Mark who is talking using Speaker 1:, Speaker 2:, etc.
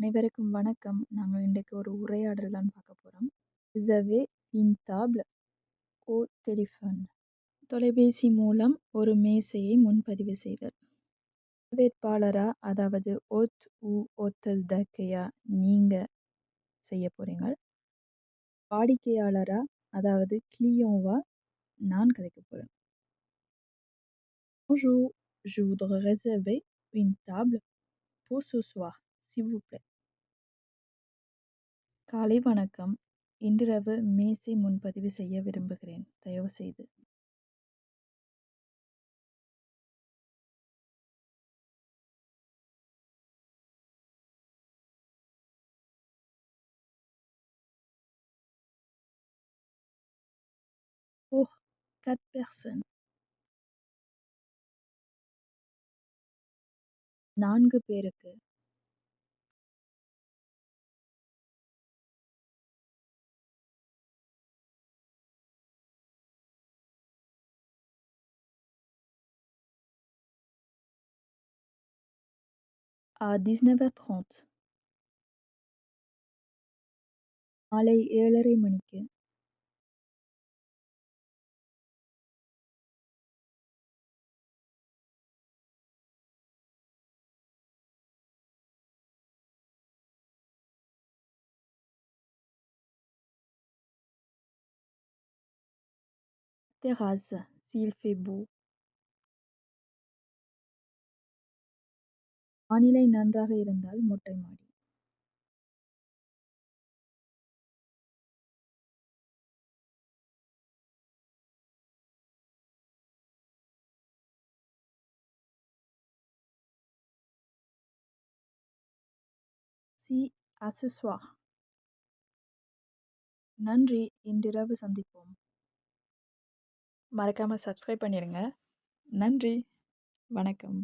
Speaker 1: அனைவருக்கும் வணக்கம். நாங்க இன்றைக்கு ஒரு உரையாடல் தான் பார்க்க போறோம். "Réserver une table au téléphone" தொலைபேசி மூலம் ஒரு மேசையை முன்பதிவு செய்தல். வரவேற்பாளரா அதாவது ஹோஸ்ட் ou hostess d'accueil-ஆ நீங்க செய்யப் போறீங்க. வாடிக்கையாளரா அதாவது client-வா நான் கதைக்கப் போறேன். "Bonjour, je voudrais réserver une table pour ce soir, s'il vous plaît." காலை வணக்கம். இன்றிரவு மேசை முன்பதிவு செய்ய விரும்புகிறேன். தயவுசெய்து. Pour 4 personnes. நான்கு பேருக்கு. À 19h30. மாலை 7:30 மணிக்கு. Terrasse, s'il fait beau. வானிலை நன்றாக இருந்தால் மொட்டை மாடி. சி அசுஸ்வா நன்றி. இன்றிரவு சந்திப்போம். மறக்காம சப்ஸ்கிரைப் பண்ணிடுங்க. நன்றி. வணக்கம்.